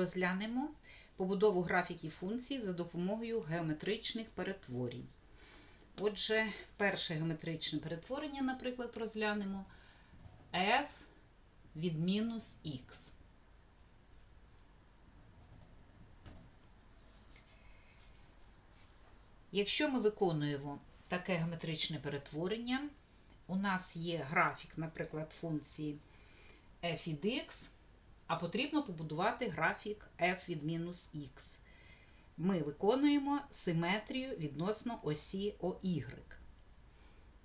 розглянемо побудову графіків функцій за допомогою геометричних перетворень. Отже, перше геометричне перетворення, наприклад, розглянемо f від мінус х. Якщо ми виконуємо таке геометричне перетворення, у нас є графік, наприклад, функції f від x, а потрібно побудувати графік f від мінус х. Ми виконуємо симетрію відносно осі OY.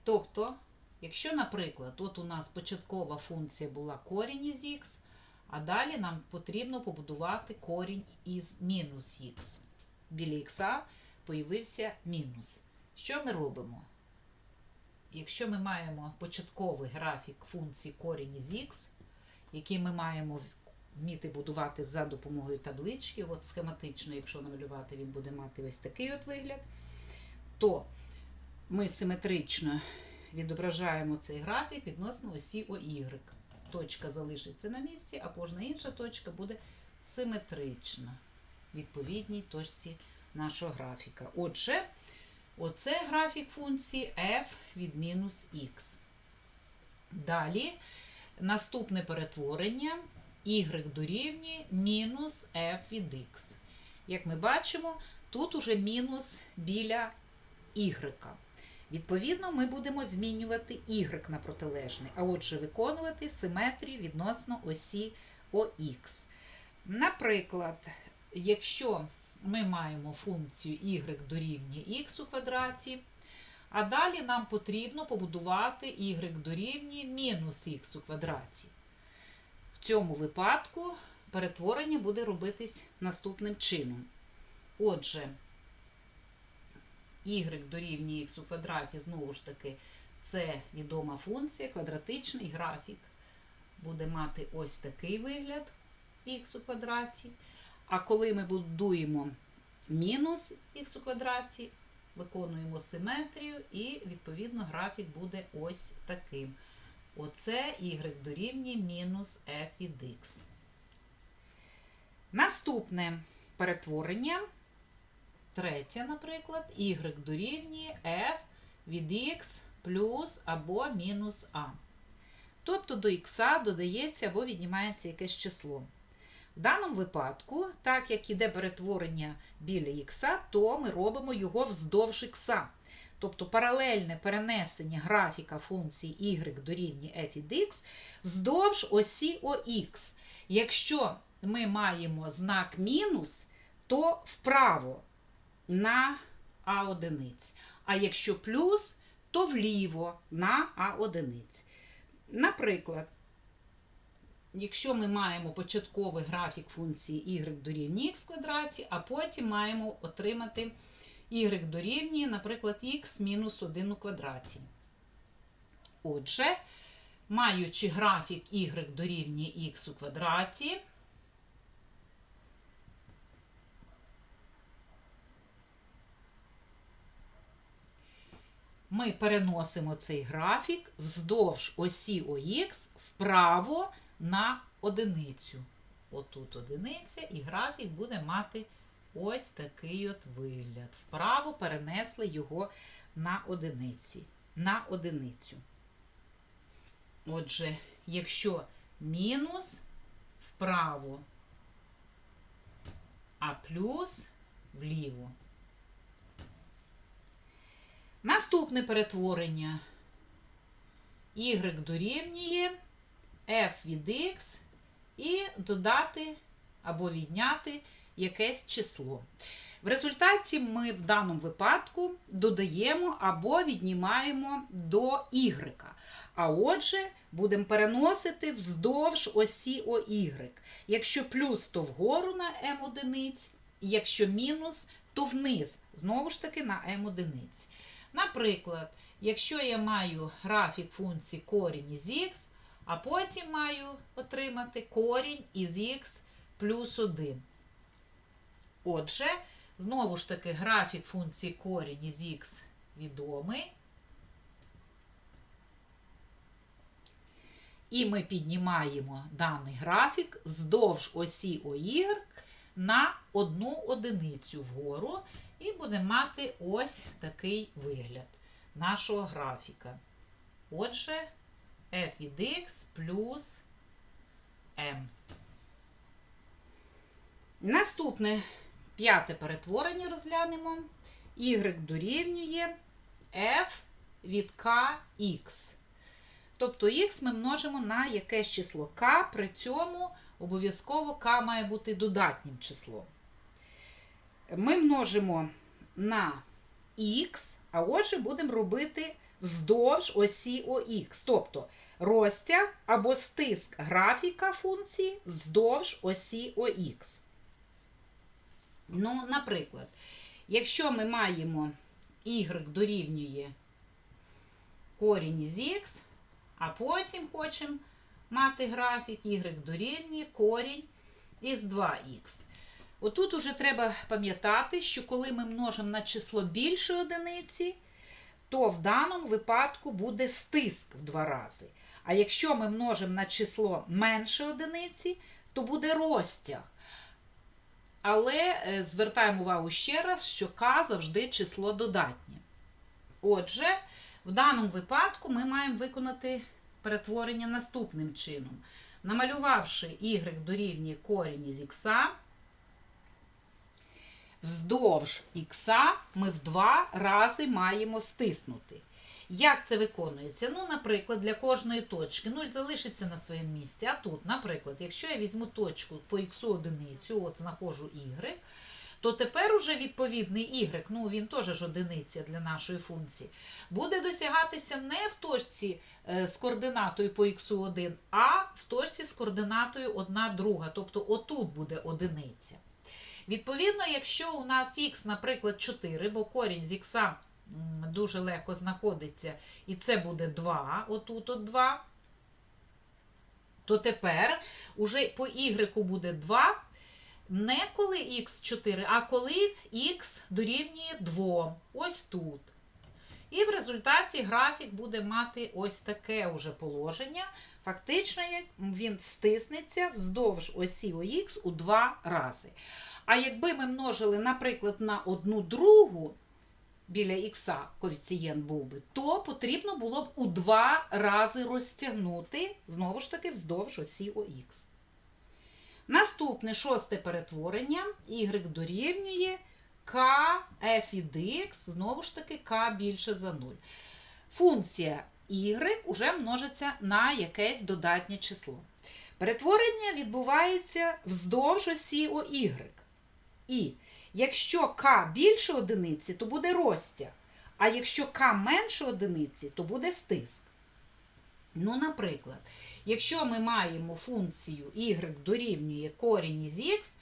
Тобто, якщо, наприклад, от у нас початкова функція була корінь із х, а далі нам потрібно побудувати корінь із мінус х. Біля х появився мінус. Що ми робимо? Якщо ми маємо початковий графік функції корінь із х, який ми маємо вміти будувати за допомогою таблички, от схематично, якщо намалювати, він буде мати ось такий от вигляд, то ми симетрично відображаємо цей графік відносно осі OY. Точка залишиться на місці, а кожна інша точка буде симетрична відповідній точці нашого графіка. Отже, оце графік функції f від мінус х. Далі наступне перетворення y дорівнює мінус f від x. Як ми бачимо, тут уже мінус біля y. Відповідно, ми будемо змінювати y на протилежний, а отже, виконувати симетрію відносно осі ОХ. Наприклад, якщо ми маємо функцію y дорівнює х у квадраті, а далі нам потрібно побудувати y дорівнює мінус х у квадраті. Цьому випадку перетворення буде робитись наступним чином. Отже, y дорівнює х у квадраті, знову ж таки, це відома функція, квадратичний графік буде мати ось такий вигляд х у квадраті. А коли ми будуємо мінус х у квадраті, виконуємо симетрію, і, відповідно, графік буде ось таким. Оце y дорівнює мінус f від x. Наступне перетворення. Третє, наприклад, y дорівнює f від x плюс або мінус а. Тобто до х додається або віднімається якесь число. В даному випадку, так як іде перетворення біля х, то ми робимо його вздовж х. Тобто паралельне перенесення графіка функції y дорівнює f від x вздовж осі ОХ. Якщо ми маємо знак мінус, то вправо на А1. А якщо плюс, то вліво на А1. Наприклад, якщо ми маємо початковий графік функції y дорівнює х квадраті, а потім маємо отримати y дорівнює, наприклад, х мінус 1 у квадраті. Отже, маючи графік y дорівнює х у квадраті, ми переносимо цей графік вздовж осі ОХ вправо на одиницю. Отут одиниця, і графік буде мати ось такий от вигляд. Вправо перенесли його на одиниці. На одиницю. Отже, якщо мінус вправо, а плюс вліво. Наступне перетворення y дорівнює f від x і додати або відняти якесь число. В результаті ми в даному випадку додаємо або віднімаємо до y. А отже, будемо переносити вздовж осі OY. Якщо плюс, то вгору на m одиниць, якщо мінус, то вниз, знову ж таки, на m одиниць. Наприклад, якщо я маю графік функції корінь із х, а потім маю отримати корінь із х плюс 1. Отже, знову ж таки, графік функції корінь із х відомий. І ми піднімаємо даний графік вздовж осі ОY на одну одиницю вгору. І будемо мати ось такий вигляд нашого графіка. Отже, f від x плюс m. Наступне п'яте перетворення розглянемо. Y дорівнює f від kx. Тобто х ми множимо на якесь число k, при цьому обов'язково k має бути додатнім числом. Ми множимо на х, а отже, будемо робити вздовж осі ОХ. Тобто розтяг або стиск графіка функції вздовж осі ОХ. Ну, наприклад, якщо ми маємо y дорівнює корінь із х, а потім хочемо мати графік y дорівнює корінь із 2х. Отут уже треба пам'ятати, що коли ми множимо на число більше одиниці, то в даному випадку буде стиск в два рази. А якщо ми множимо на число менше одиниці, то буде розтяг. Але е, звертаємо увагу ще раз, що k завжди число додатнє. Отже, в даному випадку ми маємо виконати перетворення наступним чином. Намалювавши y дорівнює корінь із х, вздовж х ми в два рази маємо стиснути. Як це виконується? Ну, наприклад, для кожної точки 0 залишиться на своєму місці. А тут, наприклад, якщо я візьму точку по х одиницю, от знаходжу y, то тепер уже відповідний y, ну він теж ж одиниця для нашої функції, буде досягатися не в точці е, з координатою по х1, а в точці з координатою 1 друга. Тобто отут буде одиниця. Відповідно, якщо у нас х, наприклад, 4, бо корінь з х дуже легко знаходиться, і це буде 2, отут от 2, то тепер уже по y буде 2, не коли х4, а коли х дорівнює 2, ось тут. І в результаті графік буде мати ось таке уже положення. Фактично, він стиснеться вздовж осі ОХ у два рази. А якби ми множили, наприклад, на одну другу біля х коефіцієнт був би, то потрібно було б у два рази розтягнути, знову ж таки, вздовж осі ОХ. Наступне шосте перетворення y дорівнює k f від x, знову ж таки, k більше за 0. Функція y уже множиться на якесь додатнє число. Перетворення відбувається вздовж осі OY. І якщо k більше одиниці, то буде розтяг. А якщо k менше одиниці, то буде стиск. Ну, наприклад, якщо ми маємо функцію y дорівнює корінь із х,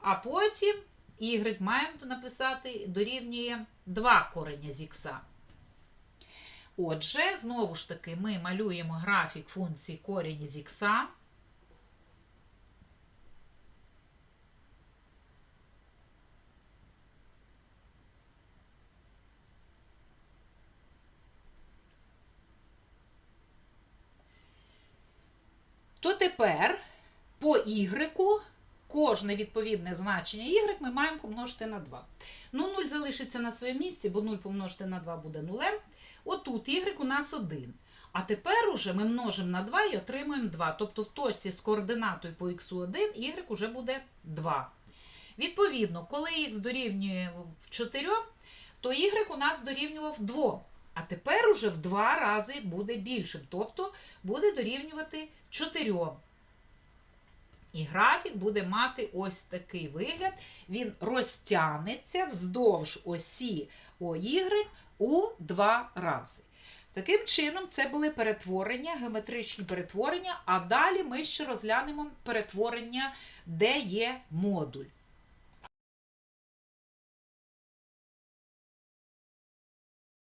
а потім y маємо написати дорівнює 2 кореня з х. Отже, знову ж таки, ми малюємо графік функції корінь із х. Тепер по y кожне відповідне значення y ми маємо помножити на 2. Ну, 0 залишиться на своєму місці, бо 0 помножити на 2 буде 0. Отут y у нас 1. А тепер уже ми множимо на 2 і отримуємо 2. Тобто в точці з координатою по x1 y уже буде 2. Відповідно, коли х дорівнює в 4, то y у нас дорівнював 2. А тепер уже в два рази буде більшим, тобто буде дорівнювати 4. І графік буде мати ось такий вигляд. Він розтягнеться вздовж осі ОY у два рази. Таким чином, це були перетворення, геометричні перетворення, а далі ми ще розглянемо перетворення, де є модуль.